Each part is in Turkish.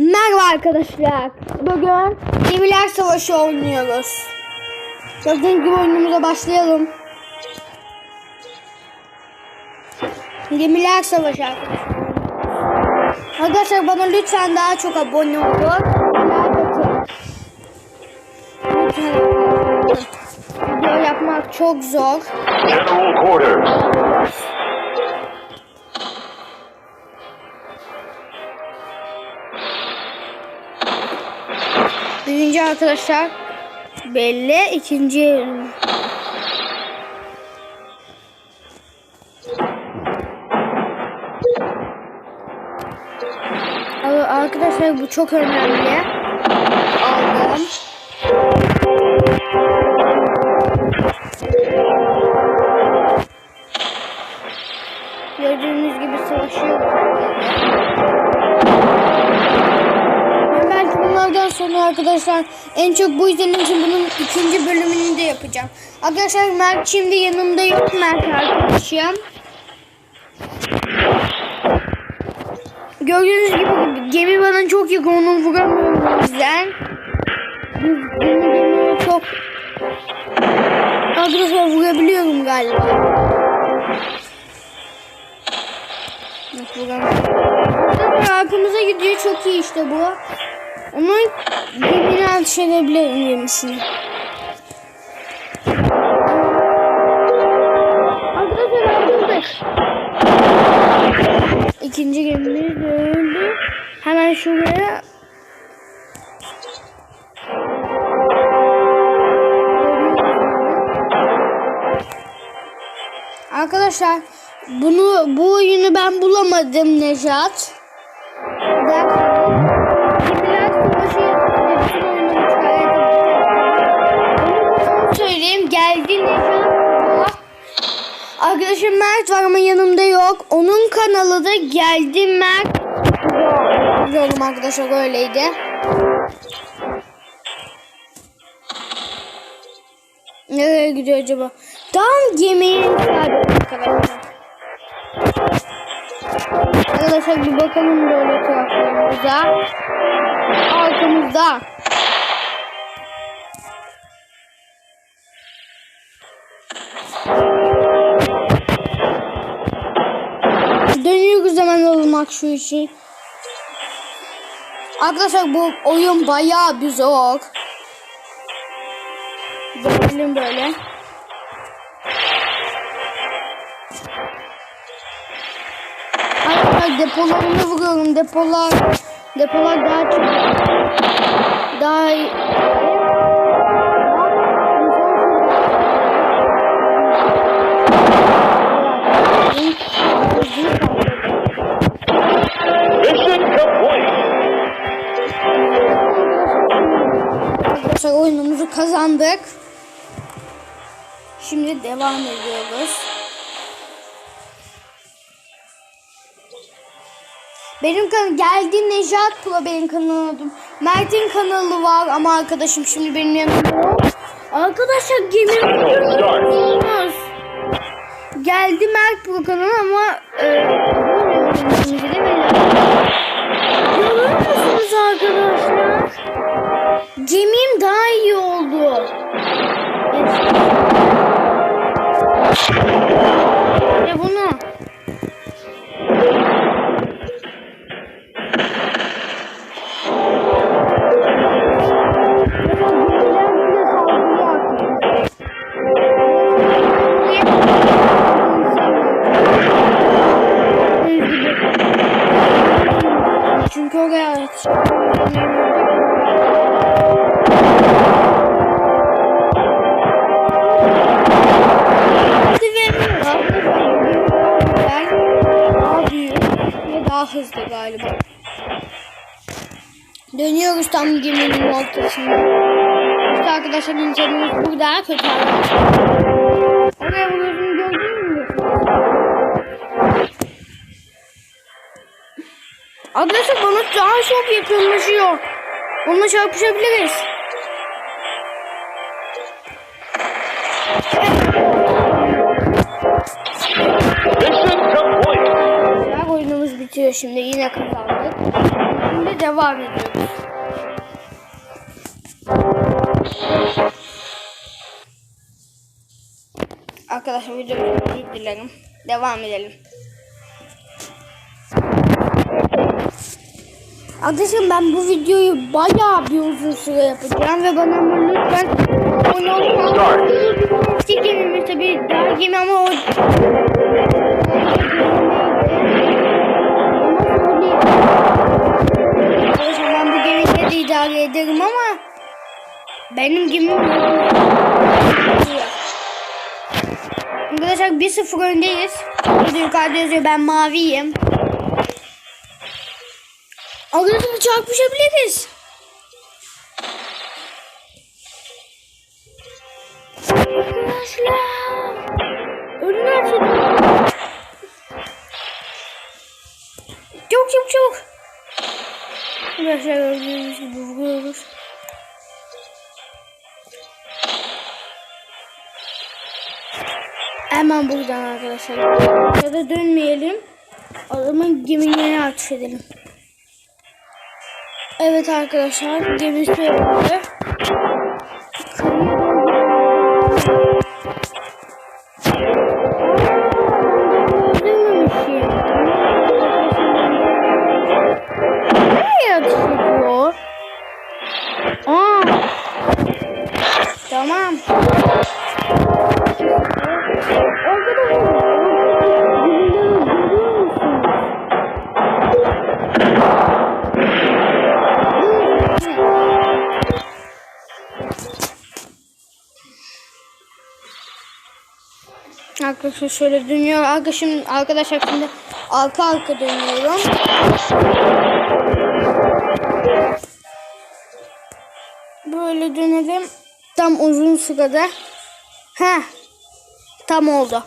Merhaba arkadaşlar. Bugün Gemiler Savaşı oynuyoruz. Gördüğünüz gibi oyunumuza başlayalım. Gemiler Savaşı arkadaşlar. Arkadaşlar bana lütfen daha çok abone olun. Video yapmak çok zor. General quarters. Birinci arkadaşlar belli. ikinci Ar- Arkadaşlar bu çok önemli. Aldım. Arkadaşlar en çok bu izlenim için bunun ikinci bölümünü de yapacağım. Arkadaşlar Mert şimdi yanımda yok Mert arkadaşım. Gördüğünüz gibi gemi bana çok yakın onu vuramıyorum o yüzden. Gemi gemiye çok Arkadaşlar vurabiliyorum galiba. Yok vuramıyorum. Arkamıza gidiyor çok iyi işte bu. Onun gemini ateş edebilirim gemisini. Arkadaşlar öldürdük. İkinci gemimiz öldü. Hemen şuraya Arkadaşlar bunu bu oyunu ben bulamadım Nejat. Onu söyleyeyim geldi Nejat. Arkadaşım Mert var ama yanımda yok. Onun kanalı da geldi Mert. Biliyorum arkadaşlar öyleydi. Nereye gidiyor acaba? Tam geminin sahibi arkadaşlar. Arkadaşlar bir bakalım böyle taraflarımıza. Arkamızda. Olmak şu için. Arkadaşlar bu oyun bayağı bir zor. Dönelim böyle. Arkadaşlar depolarını vuruyorum. Depolar depolar daha çok daha Arkadaşlar oyunumuzu kazandık. Şimdi devam ediyoruz. Benim kanal geldi Nejat Pro benim kanalım. Mert'in kanalı var ama arkadaşım şimdi benim yanımda yok. Arkadaşlar gemi. Geldi Mert Pro kanalı ama e, mi? Görüyor musunuz arkadaşlar? Gemim daha iyi oldu. Ya bunu. Çünkü oraya daha daha hızlı galiba. Dönüyoruz tam geminin ortasına. İşte arkadaşlar insanımız burada kötü arkadaşlar. Oraya vuruyorsun gördün mü? Arkadaşlar bana daha çok yakınlaşıyor. Onunla çarpışabiliriz. Şimdi yine kazandık. Şimdi devam ediyoruz. Arkadaşlar videoyu özür dilerim. Devam edelim. Arkadaşlar ben bu videoyu bayağı bir uzun süre yapacağım ve bana ama lütfen abone olun. Çekelim tabii daha gemi ama o idare ederim ama benim gemim Arkadaşlar 1-0 öndeyiz. Burada yukarıda yazıyor ben maviyim. Arkadaşlar çarpışabiliriz. Arkadaşlar. Açıldı. Çabuk çabuk çabuk. Arkadaşlar gördüğünüz gibi vuruyoruz. Hemen buradan arkadaşlar. Ya da dönmeyelim. O zaman gemiye ateş edelim. Evet arkadaşlar gemi sürüldü. Arkadaşlar şöyle dönüyor. Arkadaşım arkadaşlar şimdi arka arka dönüyorum. Böyle dönelim. Tam uzun sırada. Heh. Tam oldu.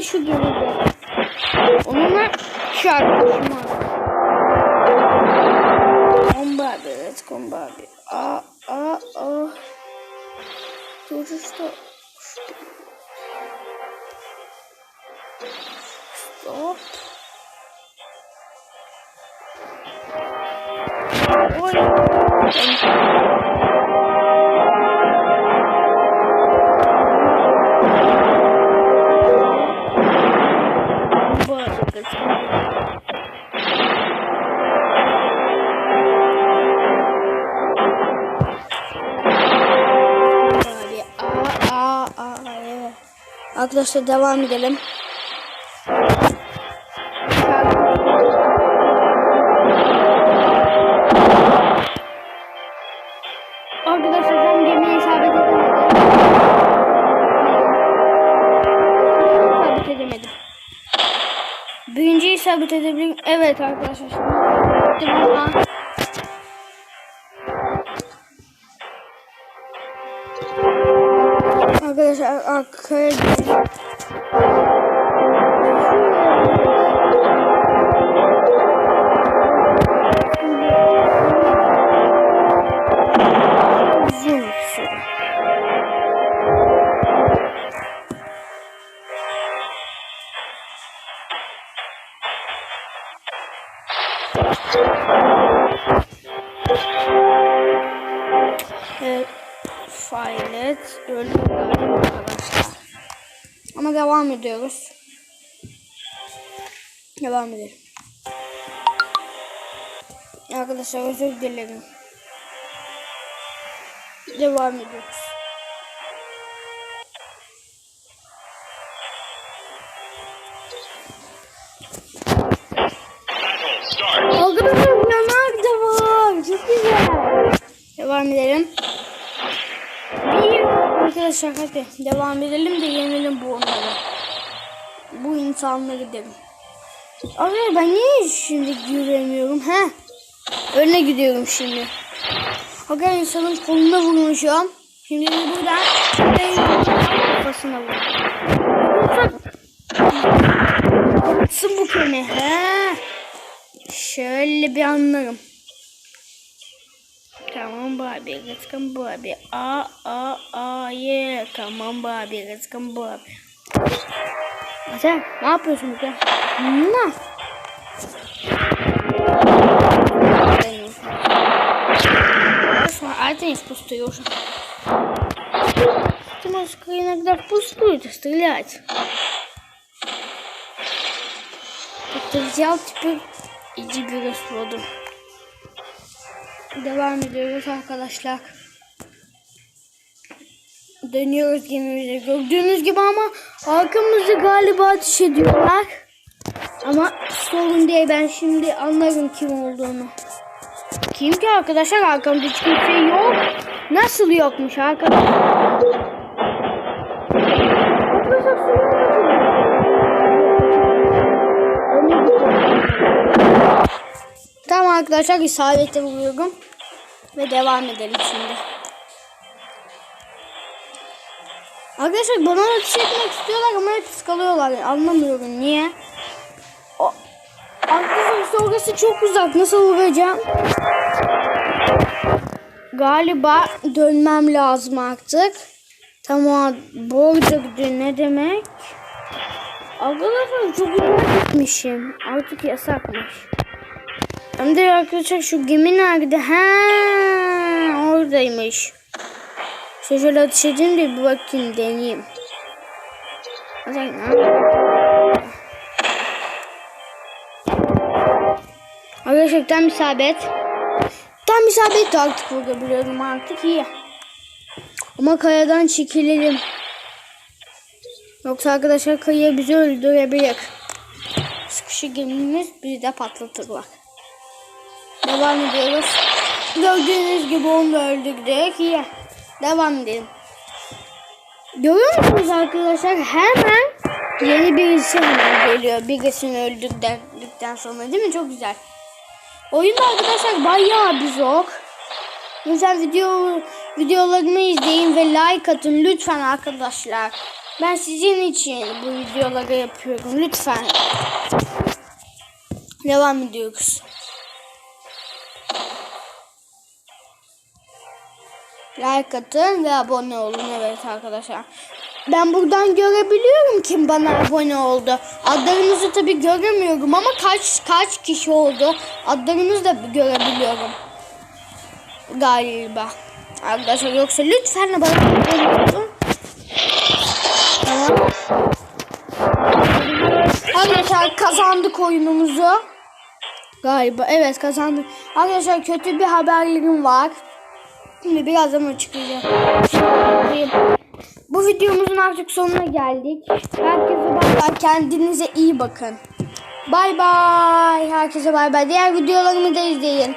Sıra şu gemide. Onunla şu arkadaşım var. Kombi abi evet kombi abi. Aa aa aa. Dur işte. Arkadaşlar devam edelim. Arkadaşlar ben gemiye isabet edemedim. İsabet edemedim. Birinci isabet edebilirim. Evet arkadaşlar şimdi ama Arkadaşlar arkaya Ama devam ediyoruz. Devam edelim. Arkadaşlar özür dilerim. Devam ediyoruz. Arkadaşlar yanar da var. Çok güzel. Devam edelim. Arkadaşlar hadi devam edelim de yenelim bu onları. Bu insanları derim. Abi ben niye şimdi yürüyemiyorum? He. Önüne gidiyorum şimdi. Aga insanın koluna vurmuşum. Şimdi buradan kafasına vur. Kapatsın bu kemi. He. Şöyle bir anlarım. Камон, Баби, Рецком Баби. А, а, а, е, Камон, Баби, Рецком Баби. Sen ne yapıyorsun ya? Это не впустую а уже. Ты можешь иногда впустую стрелять. Ты взял теперь иди берешь воду. Devam ediyoruz arkadaşlar. Dönüyoruz gemimize. Gördüğünüz gibi ama arkamızda galiba ateş ediyorlar. Ama sorun değil ben şimdi anlarım kim olduğunu. Kim ki arkadaşlar arkamda hiç kimse yok. Nasıl yokmuş? Arkadaşlar arkadaşlar isabete vuruyorum. Ve devam edelim şimdi. Arkadaşlar bana ateş etmek istiyorlar ama hep sıkılıyorlar. Anlamıyorum niye. O, arkadaşlar orası çok uzak. Nasıl vuracağım? Galiba dönmem lazım artık. Tamam. Border'dı ne demek? Arkadaşlar çok uzak gitmişim. Artık yasakmış. Hem de arkadaşlar şu gemi nerede? Ha, oradaymış. Şöyle şöyle ateş edeyim de bir bakayım deneyeyim. Arkadaşlar tam isabet. Tam isabet artık vurabiliyorum artık iyi. Ama kayadan çekilelim. Yoksa arkadaşlar kayaya bizi öldürebilir. Sıkışık gemimiz bizi de patlatırlar. Devam ediyoruz. Gördüğünüz gibi onu da öldürdük. İyi. Devam edelim. Görüyor musunuz arkadaşlar? Hemen yeni birisi hemen geliyor. Birisini öldürdükten sonra değil mi? Çok güzel. Oyunda arkadaşlar bayağı bir zor. Lütfen video videolarımı izleyin ve like atın lütfen arkadaşlar. Ben sizin için bu videoları yapıyorum lütfen. Devam ediyoruz. Like atın ve abone olun evet arkadaşlar. Ben buradan görebiliyorum kim bana abone oldu. Adlarınızı tabi göremiyorum ama kaç kaç kişi oldu. Adlarınızı da görebiliyorum. Galiba. Arkadaşlar yoksa lütfen abone olun. Tamam. Arkadaşlar kazandık oyunumuzu. Galiba evet kazandık. Arkadaşlar kötü bir haberlerim var. Şimdi birazdan açıklayacağım. Bu videomuzun artık sonuna geldik. Herkese bay bay. Kendinize iyi bakın. Bay bay. Herkese bay bay. Diğer videolarımı da izleyin.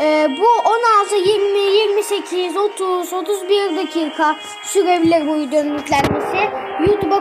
Ee, bu 16, 20, 28, 30, 31 dakika sürebilir bu videonun yüklenmesi. YouTube'a